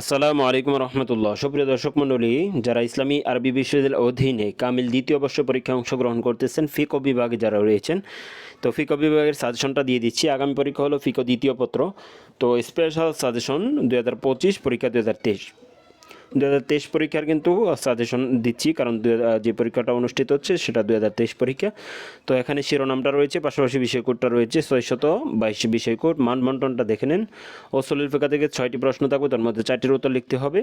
আসসালামু আলাইকুম রহমতুল্লাহ। সুপ্রিয় দর্শক মণ্ডলী, যারা ইসলামী আরবি বিশ্ববিদ্যালয়ের অধীনে কামিল দ্বিতীয় বর্ষ পরীক্ষায় অংশগ্রহণ করতেছেন, ফিকো বিভাগে যারা রয়েছেন, তো ফিকো বিভাগের সাজেশনটা দিয়ে দিচ্ছি। আগামী পরীক্ষা হলো ফিকো দ্বিতীয় পত্র। তো স্পেশাল সাজেশন দু হাজার পঁচিশ পরীক্ষা দু হাজার তেইশ। দু হাজার তেইশ পরীক্ষার কিন্তু সাজেশন দিচ্ছি। কারণ যে পরীক্ষাটা অনুষ্ঠিত হচ্ছে, সেটা দু হাজার তেইশ পরীক্ষা। তো এখানে শিরোনামটা রয়েছে, পাশাপাশি বিষয়কোডটা রয়েছে, ছয়শত বাইশ বিষয়কোড মানবন্টনটা দেখে নেন। ও সলিল ফিকা থেকে ছয়টি প্রশ্ন থাকবে, তার মধ্যে চারটির উত্তর লিখতে হবে।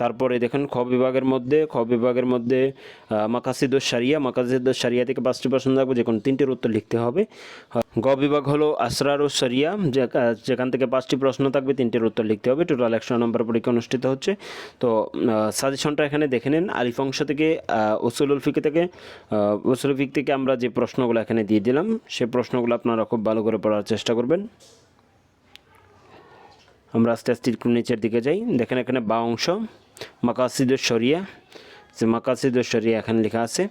তারপরে দেখেন, খ বিভাগের মধ্যে, খ বিভাগের মধ্যে মাকাসিদ সারিয়া মাকাসিদ সারিয়া থেকে পাঁচটি প্রশ্ন থাকবে যে কোনো তিনটির উত্তর লিখতে হবে। গ বিভাগ হলো আসরার ও সারিয়া যেখান থেকে পাঁচটি প্রশ্ন থাকবে, তিনটির উত্তর লিখতে হবে। টোটাল একশো নম্বর পরীক্ষা অনুষ্ঠিত হচ্ছে। তো সাজেশনটা এখানে দেখে নেন। আলিফ অংশ থেকে উসুলুল ফিক থেকে উসুল ফিক থেকে আমরা যে প্রশ্নগুলো এখানে দিয়ে দিলাম সেই প্রশ্নগুলো আপনারা খুব ভালো করে পড়ার চেষ্টা করবেন। আমরা আস্তে আস্তে নিচের দিকে যাই। দেখেন এখানে বা অংশ মাকাসিদ শরিয়া যে মাকাসিদ শরিয়া এখানে লেখা আছে।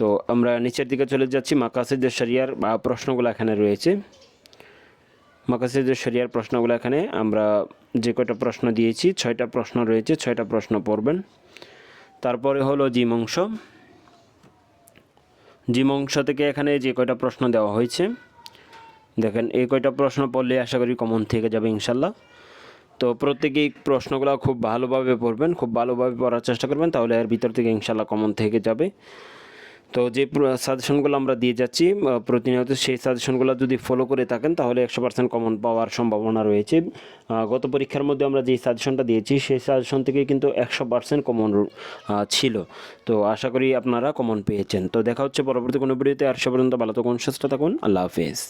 তো আমরা নিচের দিকে চলে যাচ্ছি মাকাসিদ শরিয়ার প্রশ্নগুলো এখানে রয়েছে। মাকাসিদ শরিয়ার প্রশ্নগুলো এখানে আমরা যে কয়টা প্রশ্ন দিয়েছি, ছয়টা প্রশ্ন রয়েছে, ছয়টা প্রশ্ন পড়বেন। তারপরে হলো জিম অংশ জিম অংশ থেকে এখানে যে কয়টা প্রশ্ন দেওয়া হয়েছে, দেখেন, এই কয়টা প্রশ্ন পড়লে আশা করি কমন থেকে যাবে ইনশাল্লাহ তো প্রত্যেকেই প্রশ্নগুলো খুব ভালোভাবে পড়বেন, খুব ভালোভাবে পড়ার চেষ্টা করবেন, তাহলে এর ভিতর থেকে ইনশাল্লাহ কমন থেকে যাবে। তো যে সাজেশনগুলো আমরা দিয়ে যাচ্ছি প্রতিনিয়ত সেই সাজেশনগুলো যদি ফলো করে থাকেন, তাহলে একশো পার্সেন্ট কমন পাওয়ার সম্ভাবনা রয়েছে। গত পরীক্ষার মধ্যে আমরা যে সাজেশনটা দিয়েছি, সেই সাজেশন থেকে কিন্তু একশো পার্সেন্ট কমন ছিল। তো আশা করি আপনারা কমন পেয়েছেন। তো দেখা হচ্ছে পরবর্তী কোনো ভিডিওতে আর সে পর্যন্ত ভালো থাকুন, সুস্থ থাকুন। আল্লাহ হাফেজ।